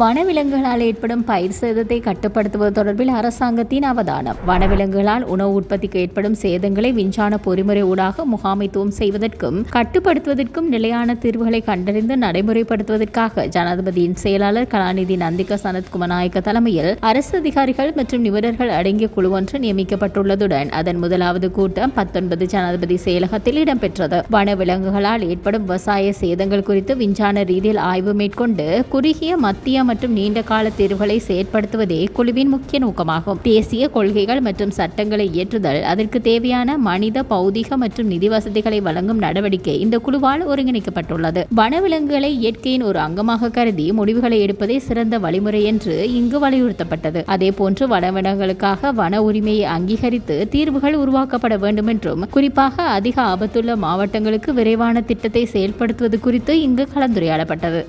வனவிலங்குகளால் ஏற்படும் பயிர் சேதத்தை கட்டுப்படுத்துவது தொடர்பில் அரசாங்கத்தின் அவதானம். வனவிலங்குகளால் உணவு உற்பத்திக்கு ஏற்படும் சேதங்களை விஞ்ஞான பொறிமுறை ஊடாக முகாமைத்துவம் செய்வதற்கும் கட்டுப்படுத்துவதற்கும் நிலையான தீர்வுகளை கண்டறிந்து நடைமுறைப்படுத்துவதற்காக ஜனாதிபதியின் செயலாளர் கலாநிதி நந்திக சனத்குமநாயக்க தலைமையில் அரசு அதிகாரிகள் மற்றும் நிபுணர்கள் அடங்கிய குழு ஒன்று நியமிக்கப்பட்டுள்ளதுடன் அதன் முதலாவது கூட்டம் பத்தொன்பது ஜனாதிபதி செயலகத்தில் இடம்பெற்றது. வனவிலங்குகளால் ஏற்படும் விவசாய சேதங்கள் குறித்து விஞ்ஞான ரீதியில் ஆய்வு மேற்கொண்டு குறுகிய மத்திய மற்றும் நீண்ட கால தீர்வுகளை செயற்படுத்துவதே குழுவின் முக்கிய நோக்கமாகும். தேசிய கொள்கைகள் மற்றும் சட்டங்களை இயற்றுதல் அதற்கு தேவையான மனித பௌதிக மற்றும் நிதி வசதிகளை வழங்கும் நடவடிக்கை இந்த குழுவால் ஒருங்கிணைக்கப்பட்டுள்ளது. வனவிலங்குகளை இயற்கையின் ஒரு அங்கமாக கருதி முடிவுகளை எடுப்பதே சிறந்த வழிமுறை என்று இங்கு வலியுறுத்தப்பட்டது. அதே போன்று வனவிலங்குகளுக்காக வன உரிமையை அங்கீகரித்து தீர்வுகள் உருவாக்கப்பட வேண்டும் என்றும் குறிப்பாக அதிக ஆபத்துள்ள மாவட்டங்களுக்கு விரைவான திட்டத்தை செயல்படுத்துவது குறித்து இங்கு கலந்துரையாடப்பட்டது.